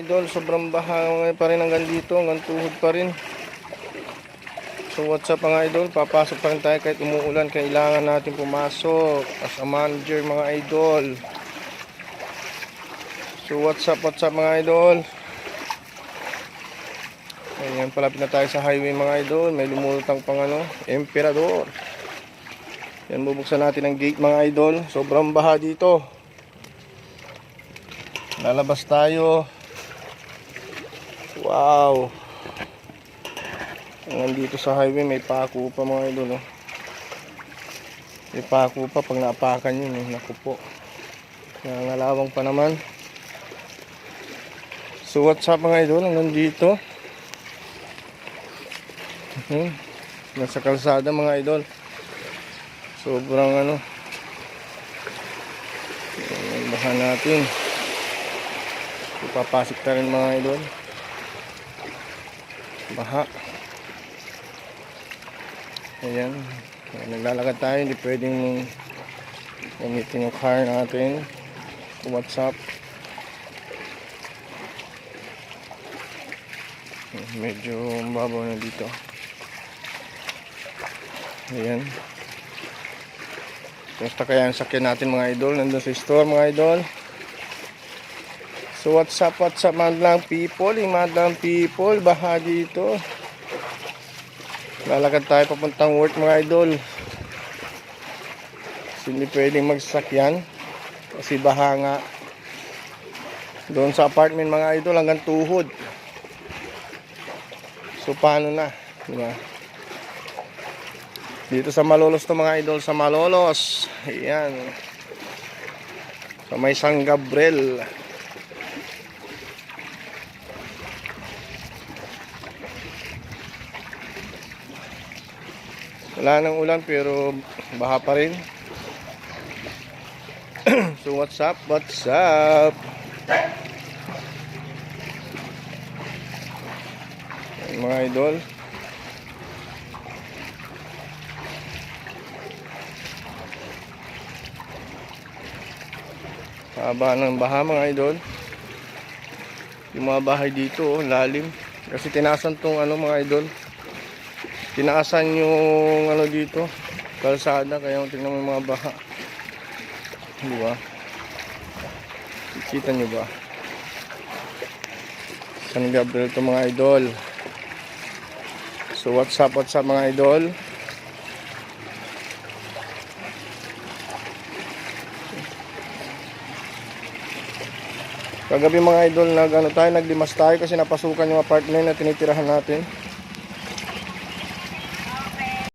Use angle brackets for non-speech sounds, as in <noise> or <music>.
idol, sobrang baha pa rin hanggang dito, hanggang tuhod pa rin. So what's up mga idol, papasok pa rin tayo kahit umuulan, kailangan natin pumasok as a manager mga idol. So what's up, what's up mga idol. Ayan, palapit na tayo sa highway mga idol, may lumulutang pang ano, emperador. Yan, bubuksan natin ang gate mga idol, sobrang baha dito. Lalabas tayo. Wow. Nandito sa highway may pako pa mga idol. Oh. May pako pa pag naapakan yun. Eh. Naku po. Nangalawang pa naman. So what's up mga idol? Hanggang dito. Hmm. Nasa kalsada mga idol. Sobrang ano. Bahan natin. Ipapasok na rin mga idol. Baha. Ayan. Naglalakad tayo. Hindi pwedeng gamitin yung car natin. What's up? Medyo mababaw na dito. Ayan. Basta kaya ang sakyan natin mga idol. Nandun sa store mga idol. So what's up, what's up madlang people, yung madlang people, baha dito. Lalakad tayo papuntang work mga idol. So, hindi pwedeng magsakyan kasi baha nga. Doon sa apartment mga idol hanggang tuhod. So paano na, di ba? Dito sa Malolos to mga idol, sa Malolos. Ayan. Sa may San Gabriel. Wala nang ulan pero baha pa rin. <clears throat> so what's up? What's up? Mga idol. Haba ng baha mga idol. Yung mga bahay dito, oh, lalim. Kasi tinasan tong ano mga idol. Tinaasan yung ano dito, kalsada kaya tingnan mo yung mga baha. Di ba? Kita niyo ba? San Gabriel to mga idol. So what's up, what's up mga idol? Kagabi mga idol nag ano tayo, naglimas tayo kasi napasukan yung apartment na tinitirahan natin.